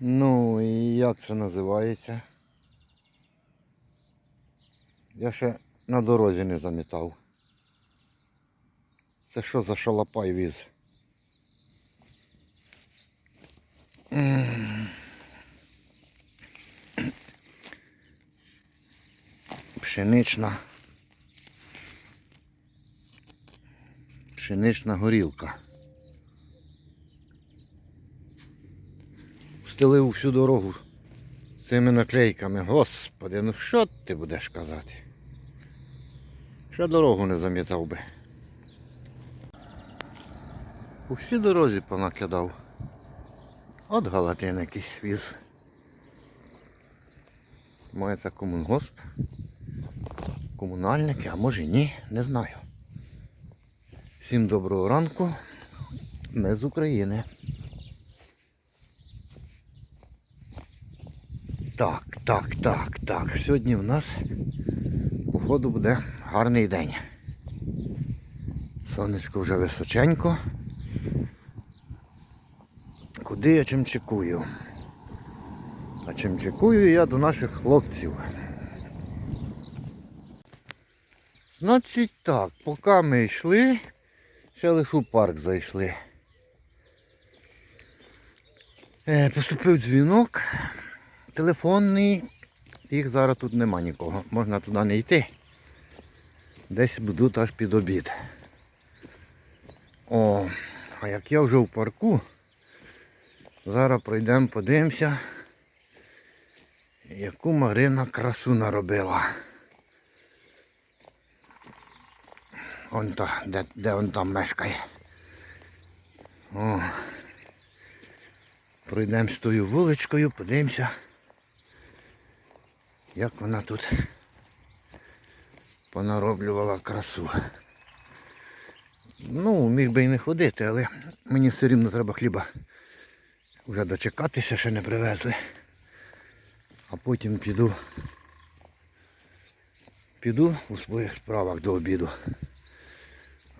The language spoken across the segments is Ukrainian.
Ну і як це називається? Я ще на дорозі не замітав. Це що за шалапай віз? Пшенична. Пшенична горілка. Стелив всю дорогу з цими наклейками. Господи, ну що ти будеш казати? Ще дорогу не замітав би. У всій дорозі понакидав. От галатин якийсь віз. Має це комунгосп. Комунальники, а може ні, не знаю. Всім доброго ранку. Ми з України. Так, так, так, так. Сьогодні в нас, походу, буде гарний день. Сонечко вже височенько. Куди я чим чекую? А чим чекую я до наших хлопців. Значить так, поки ми йшли, ще лише у парк зайшли. Е, поступив дзвінок телефонний. Їх зараз тут нема нікого. Можна туди не йти. Десь будуть аж під обід. О, а як я вже в парку, зараз пройдемо, подивимося, яку Марина красу наробила. Он та, де, де он там мешкає. О. Пройдемо з тою вуличкою, подивимося, як вона тут понароблювала красу. Ну, міг би і не ходити, але мені все рівно треба хліба вже дочекатися, ще не привезли. А потім піду. Піду у своїх справах до обіду.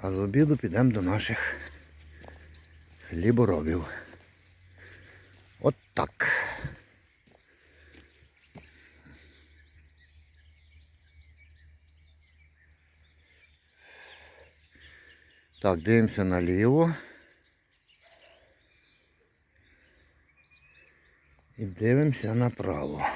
А з обіду підемо до наших хліборобів. От так. Так, дивимося наліво. І дивимося направо.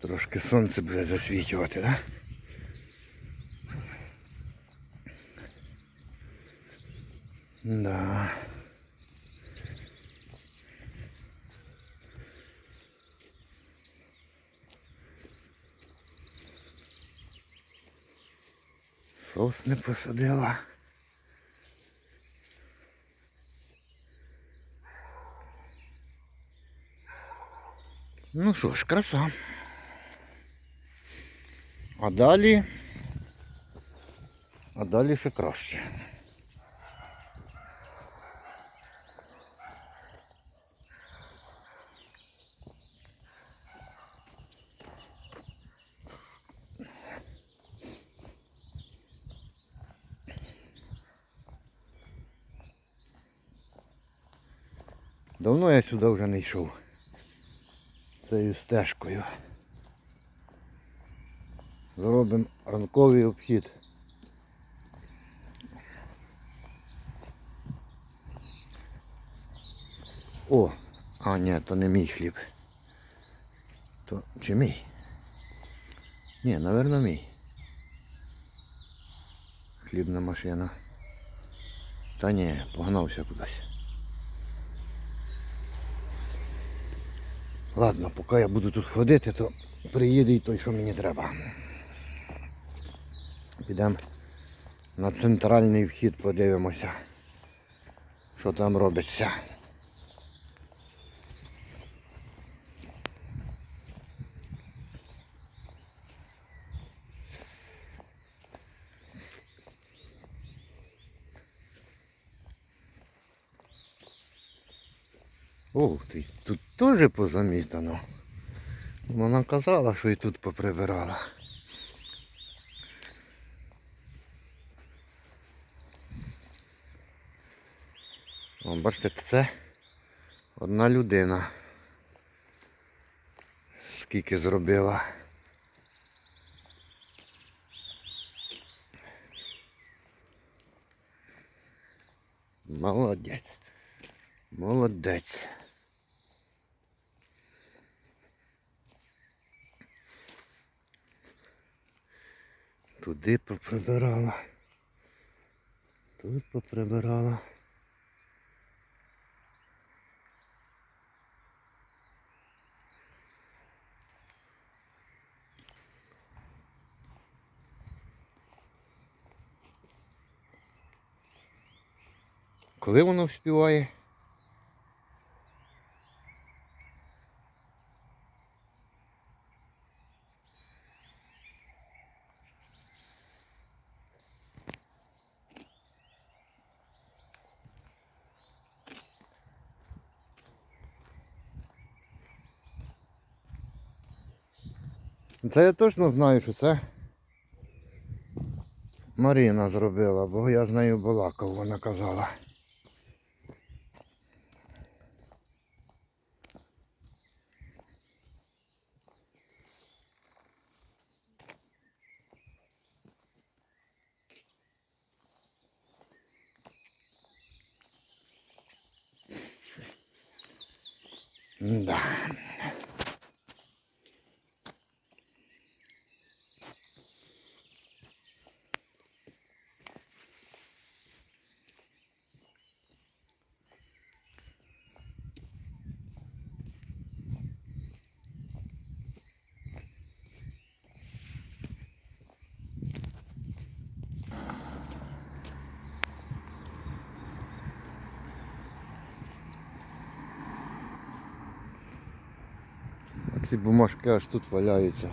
Трошки сонце буде засвічувати, так? Да. Сосни посадила. Ну що ж, краса. А далі. А далі ще краще. Давно я сюди вже не йшов. Цією стежкою. Зробимо ранковий обхід. О, а ні, то не мій хліб. То чи мій? Ні, напевно мій. Хлібна машина. Та ні, погнався кудись. Ладно, поки я буду тут ходити, то приїде і той, що мені треба. Підемо на центральний вхід, подивимося, що там робиться. Ух ти, тут теж позамітано. Вона казала, що і тут поприбирала. О, бачите, це одна людина. Скільки зробила. Молодець. Молодець. Туди поприбирала. Тут поприбирала. Коли воно вспіває? Це я точно знаю, що це Маріна зробила, бо я з нею балакав, вона казала. Да. А ці бумажки аж тут валяються.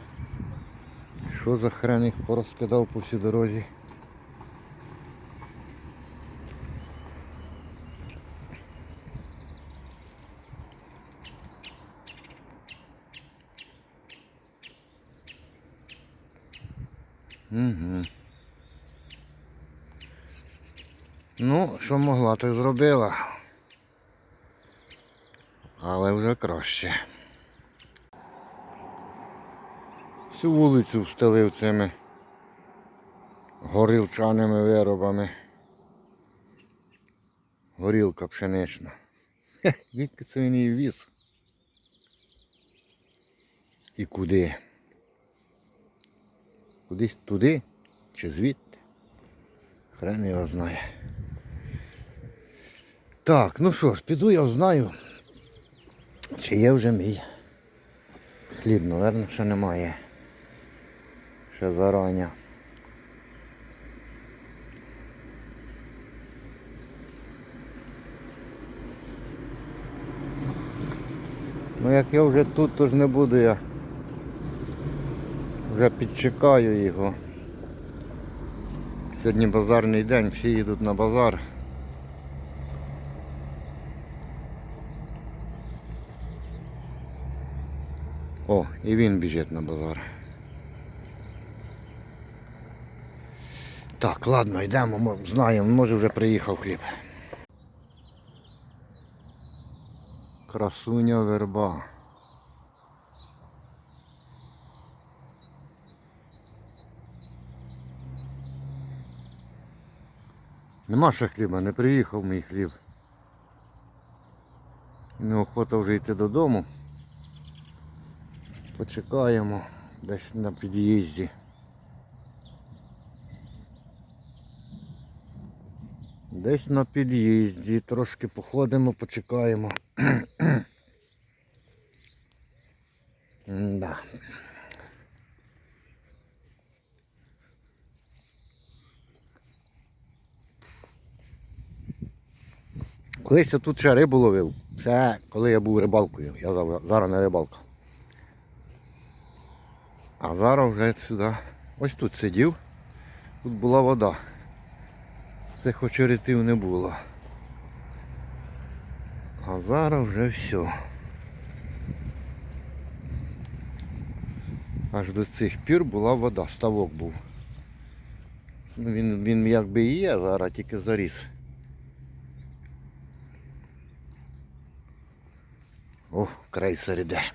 Що за хрен їх порозкидав по всій дорозі? Угу. Ну, що могла, так зробила. Але вже краще. Всю вулицю встелив цими горілчаними виробами. Горілка пшенична. Відки це він її віз? І куди? Кудись туди чи звідти? Хрен його знає. Так, ну що ж, піду я знаю, чи є вже мій хліб, напевно, ще немає. Ще зарання. Ну як я вже тут, то ж не буду я. Вже підчекаю його. Сьогодні базарний день, всі їдуть на базар. О, і він біжить на базар. Так, ладно, йдемо, мо- знаємо, може вже приїхав хліб. Красуня верба. Нема ще хліба, не приїхав мій хліб. Неохота вже йти додому. Почекаємо десь на під'їзді. Десь на під'їзді, трошки походимо, почекаємо. да. Колись я тут ще рибу ловив. Ще коли я був рибалкою. Я зараз не рибалка. А зараз вже сюди. Ось тут сидів. Тут була вода. Цих очеретів не було. А зараз вже все. Аж до цих пір була вода, ставок був. Ну, він, він якби і є, зараз тільки заріс. О, крейсер іде.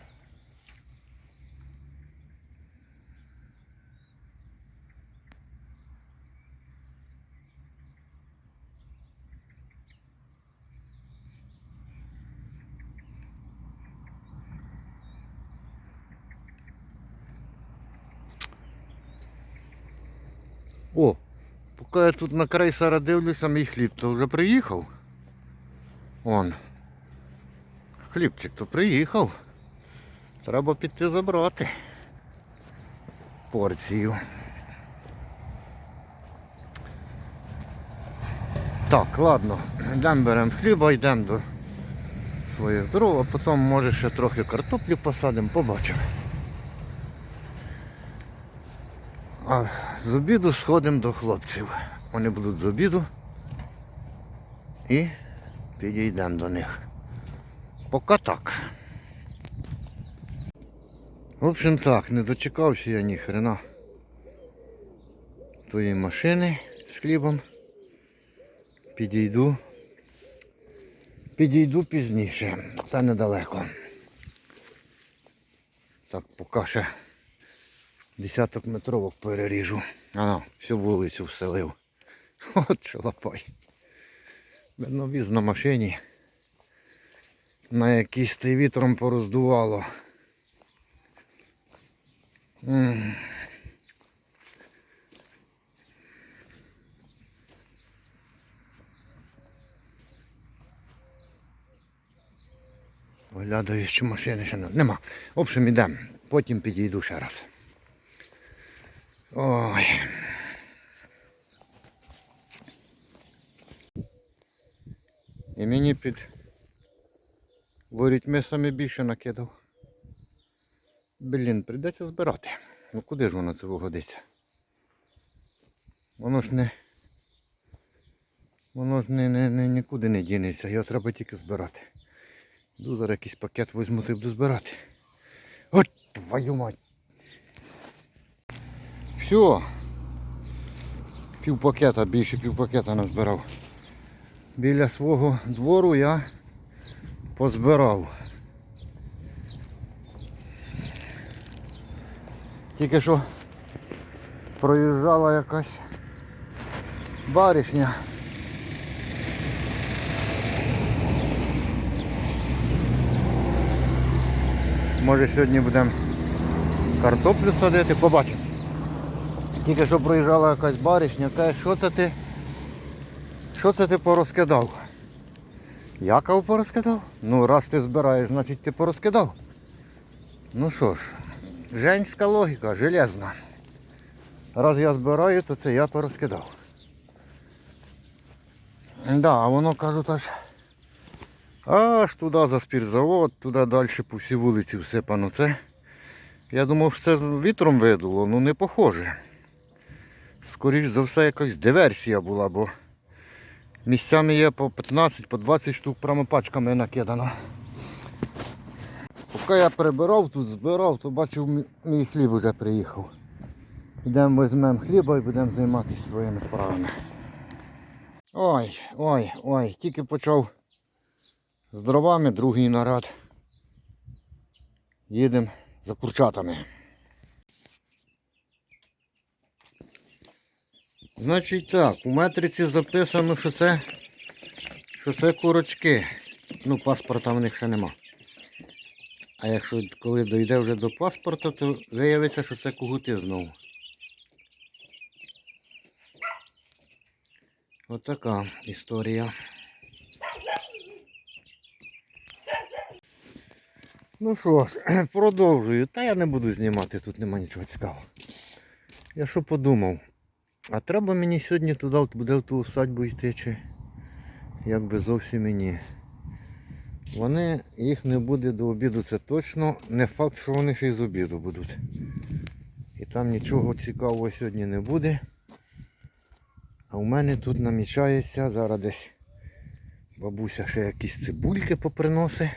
О, поки я тут на крейсера дивлюся, мій хліб то вже приїхав. Он. Хлібчик то приїхав. Треба піти забрати порцію. Так, ладно, йдемо беремо хліба, йдемо до своїх дров, а потім може ще трохи картоплі посадимо, побачимо. А з обіду сходимо до хлопців. Вони будуть з обіду і підійдемо до них. Поки так. В общем так, не дочекався я ні хрена тої машини з хлібом. Підійду. Підійду пізніше. Це недалеко. Так, поки ще десяток метровок переріжу. А, всю вулицю вселив. От шалапай. Видно, на машині. На якійсь та й вітром пороздувало. М. Оглядаю, що машини ще не- нема. В общем, ідемо. Потім підійду ще раз. Ой. І мені під ворітьми саме більше накидав. Блін, прийдеться збирати. Ну куди ж воно це вигодиться? Воно ж не... Воно ж не, не, не, нікуди не дінеться, його треба тільки збирати. Йду зараз якийсь пакет візьму та буду збирати. От твою мать! Все. Пів пакета, більше пів пакета назбирав. Біля свого двору я позбирав. Тільки що проїжджала якась баришня. Може сьогодні будемо картоплю садити, побачимо. Тільки що проїжджала якась баришня, каже, що це ти? Що це ти порозкидав? Я порозкидав? Ну, раз ти збираєш, значить ти порозкидав. Ну що ж, женська логіка, железна. Раз я збираю, то це я порозкидав. Да, а воно кажуть аж аж туди за спіртзавод, туди далі по всій вулиці всипано. Це. Я думав, що це вітром видуло, ну не похоже. Скоріш за все якась диверсія була, бо місцями є по 15, по 20 штук прямо пачками накидано. Поки я прибирав тут, збирав, то бачив мій хліб вже приїхав. Йдемо візьмемо хліба і будемо займатися своїми справами. Ой, ой, ой, тільки почав з дровами, другий нарад. Їдемо за курчатами. Значить так, у метриці записано, що це, що це курочки. Ну, паспорта в них ще нема. А якщо коли дійде вже до паспорта, то виявиться, що це кугути знову. Отака історія. Ну що ж, продовжую. Та я не буду знімати, тут нема нічого цікавого. Я що подумав? А треба мені сьогодні туди буде в ту усадьбу йти чи якби зовсім і ні. Вони, їх не буде до обіду, це точно. Не факт, що вони ще й з обіду будуть. І там нічого цікавого сьогодні не буде. А у мене тут намічається зараз десь бабуся ще якісь цибульки поприносить.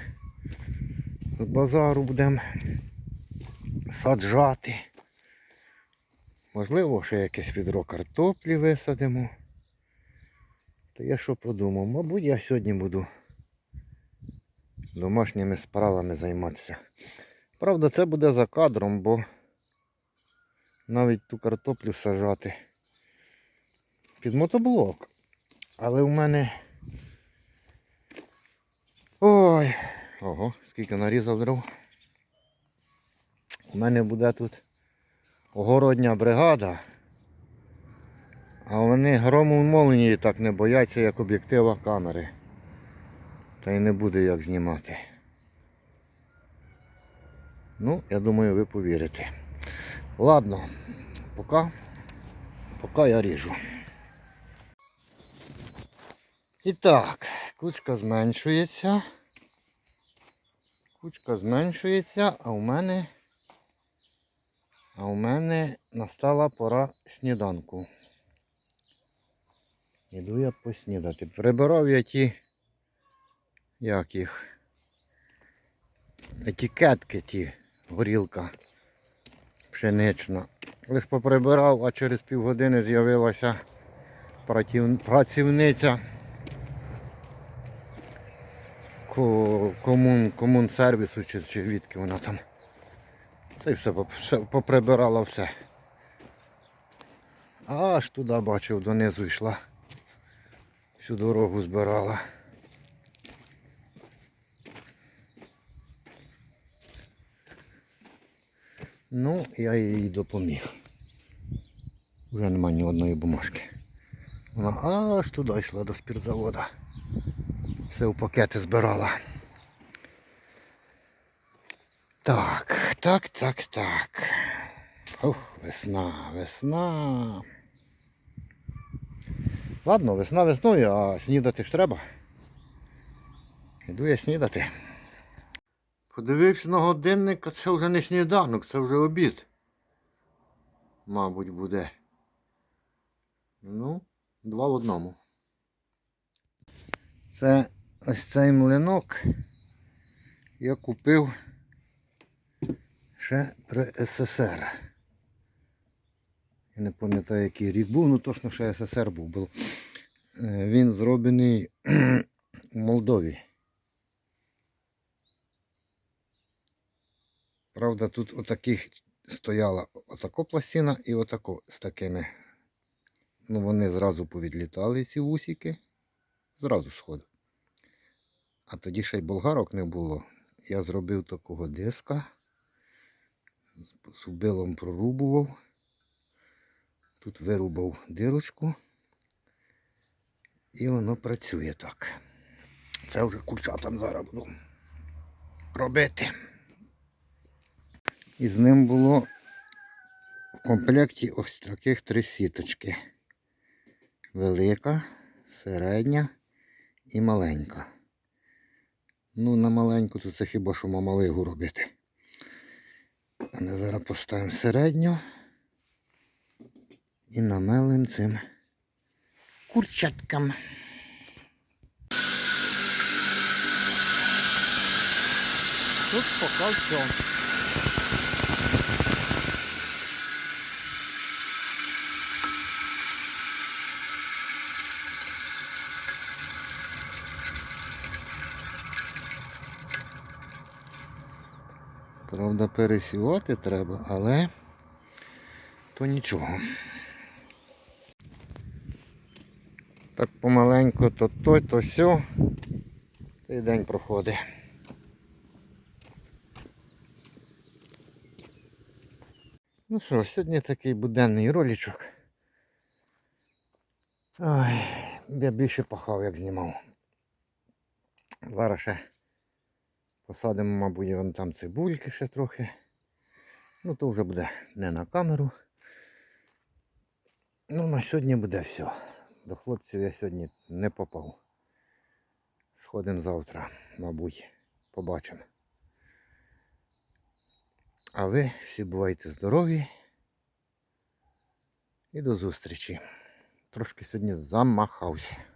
З базару будемо саджати. Можливо, ще якесь відро картоплі висадимо. То я що подумав, мабуть, я сьогодні буду домашніми справами займатися. Правда, це буде за кадром, бо навіть ту картоплю сажати під мотоблок. Але у мене. Ой! Ого, скільки нарізав дров. У мене буде тут огородня бригада. А вони грому молнії так не бояться, як об'єктива камери. Та й не буде як знімати. Ну, я думаю, ви повірите. Ладно, поки, поки я ріжу. І так, кучка зменшується. Кучка зменшується, а у мене. А у мене настала пора сніданку. Іду я поснідати. Прибирав я ті. Як їх? Етикетки ті, горілка пшенична. Лиш поприбирав, а через півгодини з'явилася працівниця ко- комун, комунсервісу чи, чи відки вона там. Та й все, поприбирала все. Аж туди бачив, донизу йшла. Всю дорогу збирала. Ну, я їй допоміг. Вже нема ні одної бумажки. Вона аж туди йшла до спіртзавода. Все в пакети збирала. Так, так, так, так. Ух, весна, весна. Ладно, весна весною, а снідати ж треба. Іду я снідати. Подивився на годинник, а це вже не сніданок, це вже обід. Мабуть, буде. Ну, два в одному. Це ось цей млинок я купив ще при СССР. Я не пам'ятаю, який рік був, ну точно ще СССР був. був. Е, Він зроблений у Молдові. Правда, тут отаких стояла отако пластина і отако з такими. Ну, вони зразу повідлітали ці вусики. Зразу сходу. А тоді ще й болгарок не було. Я зробив такого диска. Зубилом прорубував. Тут вирубав дирочку. І воно працює так. Це вже курчатам зараз буду робити. І з ним було в комплекті ось таких три сіточки. Велика, середня і маленька. Ну, на маленьку то це хіба що мамалигу робити. Ми зараз поставимо середню і намелим цим курчаткам. Тут поки все. Правда, пересівати треба, але то нічого. Так помаленьку то той, то сьо. Цей день проходить. Ну що, сьогодні такий буденний ролічок. Ой, я більше пахав, як знімав. Зараз ще посадимо, мабуть, вон там цибульки ще трохи. Ну то вже буде не на камеру. Ну, на сьогодні буде все. До хлопців я сьогодні не попав. Сходимо завтра, мабуть, побачимо. А ви всі бувайте здорові. І до зустрічі. Трошки сьогодні замахався.